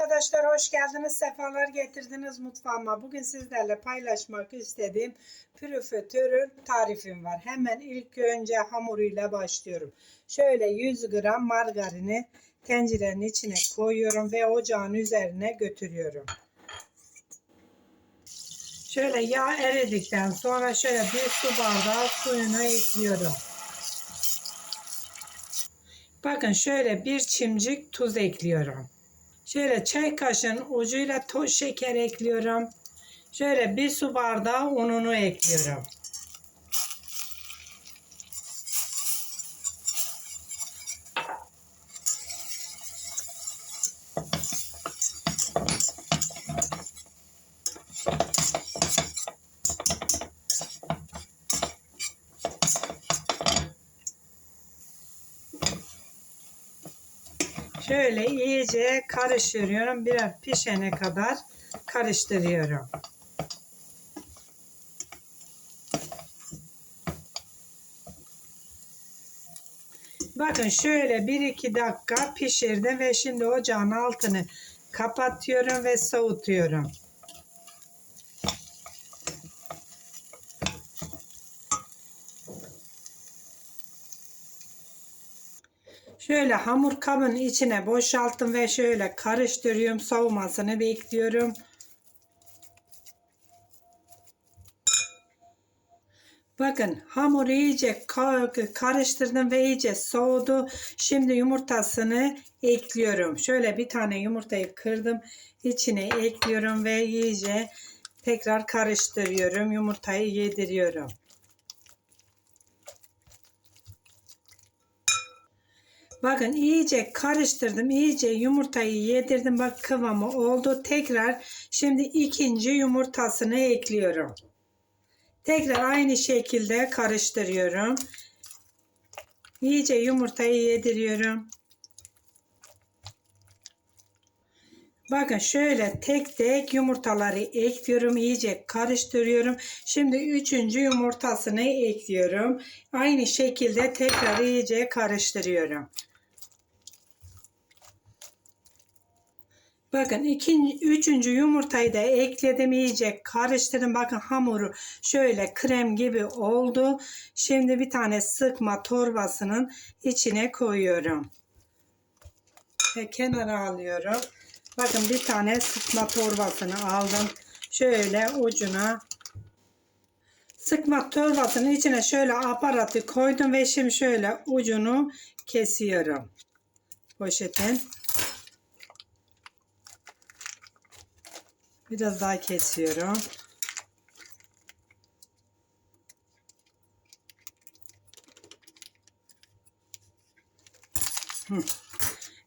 arkadaşlar hoş geldiniz. Sefalar getirdiniz mutfağıma. Bugün sizlerle paylaşmak istediğim pürüfütürün tarifim var. Hemen ilk önce hamuruyla başlıyorum. Şöyle 100 gram margarini tencerenin içine koyuyorum ve ocağın üzerine götürüyorum. Şöyle yağ eridikten sonra şöyle bir su bardağı suyunu ekliyorum. Bakın şöyle bir çimcik tuz ekliyorum. Şöyle çay kaşığının ucuyla toz şeker ekliyorum. Şöyle bir su bardağı ununu ekliyorum. Şöyle iyice karıştırıyorum. Biraz pişene kadar karıştırıyorum. Bakın şöyle 1-2 dakika pişirdim ve şimdi ocağın altını kapatıyorum ve soğutuyorum. Şöyle hamur kabın içine boşalttım ve şöyle karıştırıyorum. Soğumasını bekliyorum. Bakın hamuru iyice karıştırdım ve iyice soğudu. Şimdi yumurtasını ekliyorum. Şöyle bir tane yumurtayı kırdım. içine ekliyorum ve iyice tekrar karıştırıyorum. Yumurtayı yediriyorum. Bakın iyice karıştırdım. iyice yumurtayı yedirdim. Bak kıvamı oldu. Tekrar şimdi ikinci yumurtasını ekliyorum. Tekrar aynı şekilde karıştırıyorum. İyice yumurtayı yediriyorum. Bakın şöyle tek tek yumurtaları ekliyorum. iyice karıştırıyorum. Şimdi üçüncü yumurtasını ekliyorum. Aynı şekilde tekrar iyice karıştırıyorum. Bakın ikinci, üçüncü yumurtayı da ekledim iyice karıştırdım. Bakın hamuru şöyle krem gibi oldu. Şimdi bir tane sıkma torbasının içine koyuyorum. Ve kenara alıyorum. Bakın bir tane sıkma torbasını aldım. Şöyle ucuna sıkma torbasının içine şöyle aparatı koydum ve şimdi şöyle ucunu kesiyorum. Poşetin. Biraz daha kesiyorum.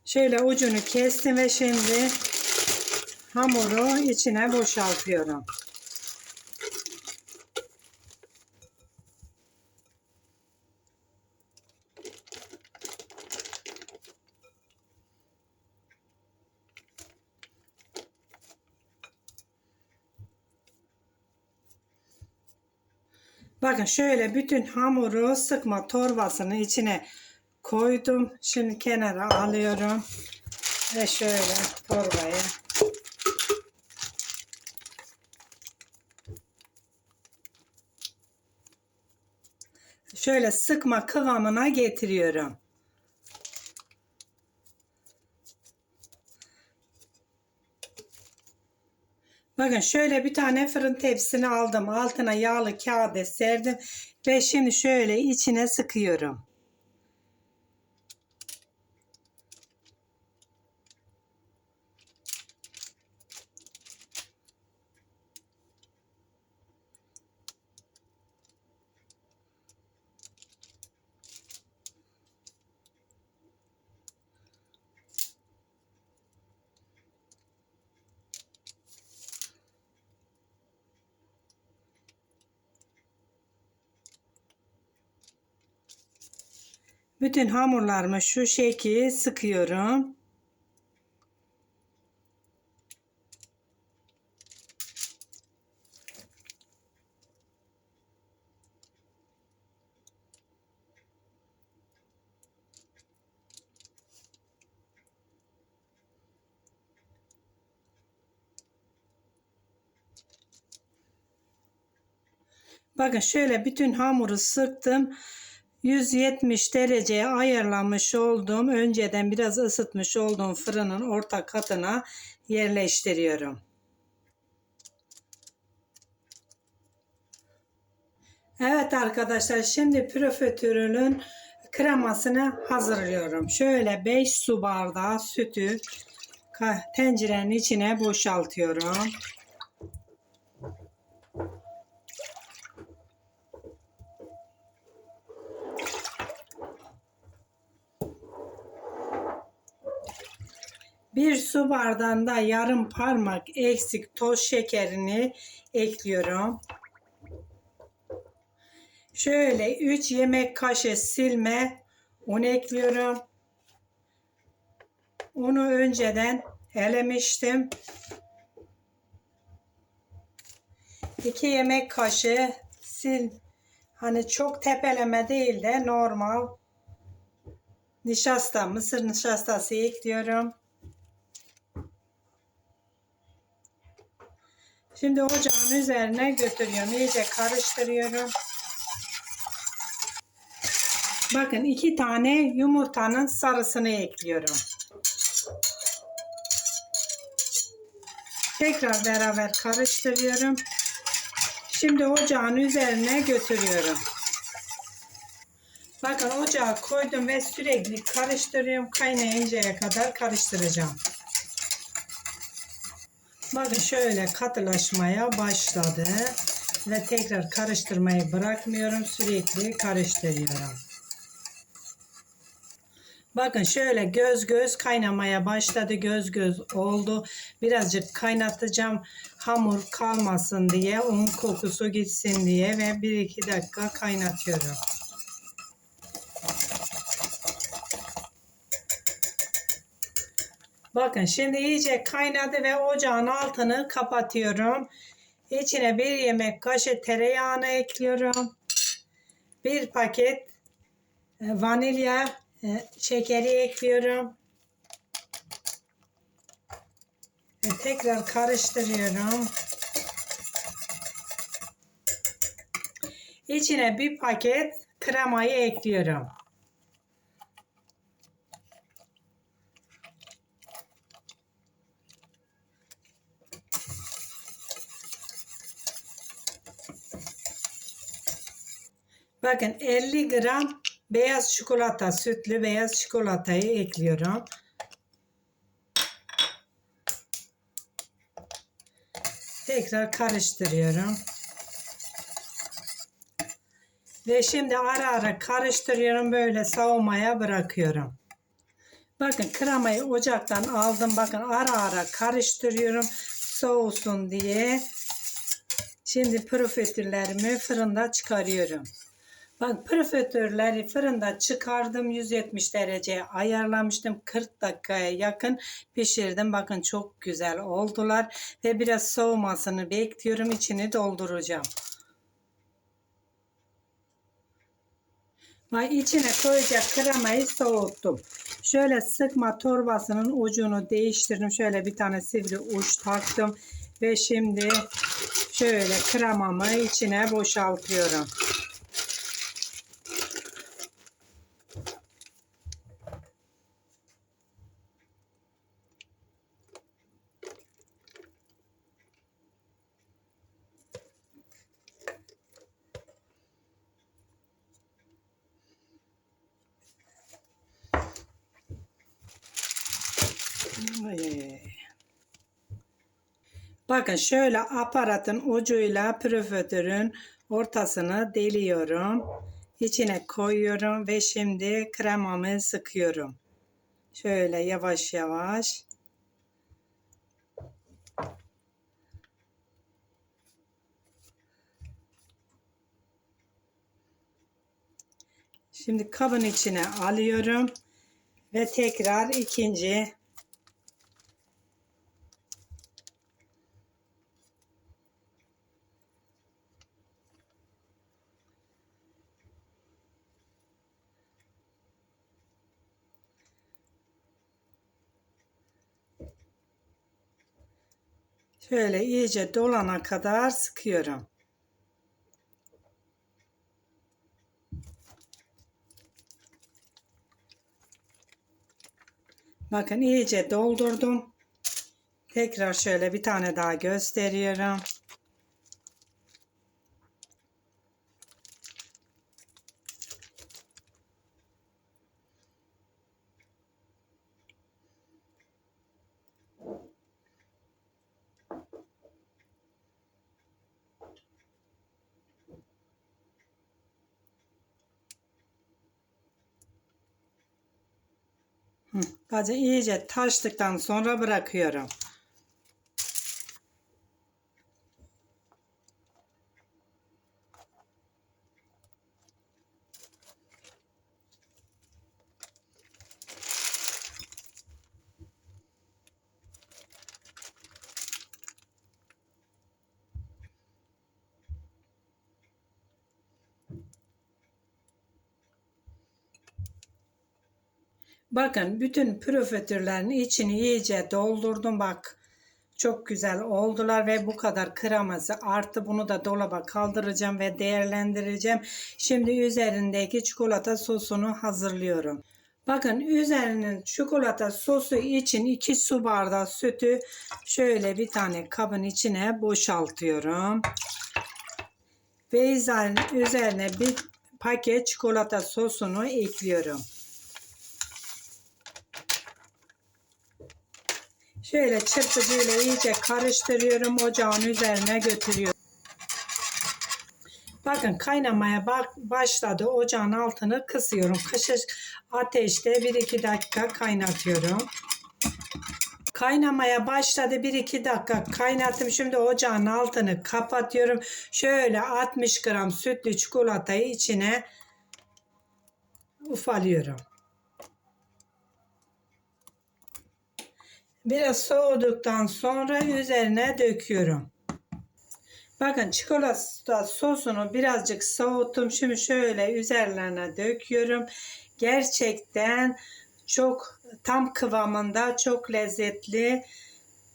Şöyle ucunu kestim ve şimdi hamuru içine boşaltıyorum. Bakın şöyle bütün hamuru sıkma torbasının içine koydum. Şimdi kenara alıyorum. Ve şöyle torbayı şöyle sıkma kıvamına getiriyorum. Bakın şöyle bir tane fırın tepsisini aldım. Altına yağlı kağıdı serdim. Ve şimdi şöyle içine sıkıyorum. Bütün hamurlarımı şu şekil sıkıyorum. Bakın şöyle bütün hamuru sıktım. 170 dereceye ayarlamış olduğum önceden biraz ısıtmış olduğum fırının orta katına yerleştiriyorum. Evet arkadaşlar şimdi profiterolün kremasını hazırlıyorum. Şöyle 5 su bardağı sütü tencerenin içine boşaltıyorum. Bir su bardağında yarım parmak eksik toz şekerini ekliyorum. Şöyle 3 yemek kaşığı silme un ekliyorum. Unu önceden elemiştim. 2 yemek kaşığı sil hani çok tepeleme değil de normal nişasta, mısır nişastası ekliyorum. Şimdi ocağın üzerine götürüyorum. İyice karıştırıyorum. Bakın iki tane yumurtanın sarısını ekliyorum. Tekrar beraber karıştırıyorum. Şimdi ocağın üzerine götürüyorum. Bakın ocağa koydum ve sürekli karıştırıyorum. Kaynayıncaya kadar karıştıracağım. Bakın şöyle katılaşmaya başladı. Ve tekrar karıştırmayı bırakmıyorum. Sürekli karıştırıyorum. Bakın şöyle göz göz kaynamaya başladı. Göz göz oldu. Birazcık kaynatacağım. Hamur kalmasın diye, un kokusu gitsin diye ve 1-2 dakika kaynatıyorum. Bakın şimdi iyice kaynadı ve ocağın altını kapatıyorum. İçine bir yemek kaşığı tereyağını ekliyorum. Bir paket e, vanilya e, şekeri ekliyorum. Ve tekrar karıştırıyorum. İçine bir paket kremayı ekliyorum. Bakın 50 gram beyaz çikolata, sütlü beyaz çikolatayı ekliyorum. Tekrar karıştırıyorum. Ve şimdi ara ara karıştırıyorum böyle soğumaya bırakıyorum. Bakın kremayı ocaktan aldım. Bakın ara ara karıştırıyorum soğusun diye. Şimdi profiterlerimi fırında çıkarıyorum. Bak profiterolleri fırında çıkardım 170 dereceye ayarlamıştım 40 dakikaya yakın pişirdim bakın çok güzel oldular ve biraz soğumasını bekliyorum içini dolduracağım. Ve içine koyacak kremayı soğuttum. Şöyle sıkma torbasının ucunu değiştirdim. Şöyle bir tane sivri uç taktım. Ve şimdi şöyle kremamı içine boşaltıyorum. Bakın şöyle aparatın ucuyla profiterolün ortasını deliyorum. İçine koyuyorum ve şimdi kremamı sıkıyorum. Şöyle yavaş yavaş. Şimdi kabın içine alıyorum ve tekrar ikinci Şöyle iyice dolana kadar sıkıyorum. Bakın iyice doldurdum. Tekrar şöyle bir tane daha gösteriyorum. Bacı iyice taştıktan sonra bırakıyorum. Bakın bütün profiterlerin içini iyice doldurdum bak. Çok güzel oldular ve bu kadar kreması artı bunu da dolaba kaldıracağım ve değerlendireceğim. Şimdi üzerindeki çikolata sosunu hazırlıyorum. Bakın üzerinin çikolata sosu için 2 su bardağı sütü şöyle bir tane kabın içine boşaltıyorum. Ve üzerine bir paket çikolata sosunu ekliyorum. Şöyle çırpıcıyla iyice karıştırıyorum. Ocağın üzerine götürüyorum. Bakın kaynamaya başladı. Ocağın altını kısıyorum. Kışış ateşte 1-2 dakika kaynatıyorum. Kaynamaya başladı 1-2 dakika kaynattım. Şimdi ocağın altını kapatıyorum. Şöyle 60 gram sütlü çikolatayı içine ufalıyorum. Biraz soğuduktan sonra üzerine döküyorum. Bakın çikolata sosunu birazcık soğuttum. Şimdi şöyle üzerlerine döküyorum. Gerçekten çok tam kıvamında çok lezzetli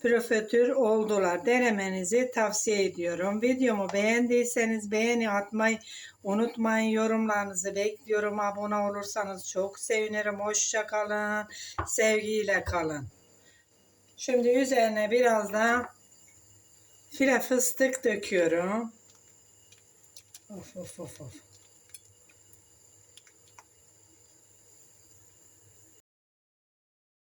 profitür oldular. Denemenizi tavsiye ediyorum. Videomu beğendiyseniz beğeni atmayı unutmayın. Yorumlarınızı bekliyorum. Abone olursanız çok sevinirim. Hoşça kalın. Sevgiyle kalın. Şimdi üzerine biraz da file fıstık döküyorum. Of of of of.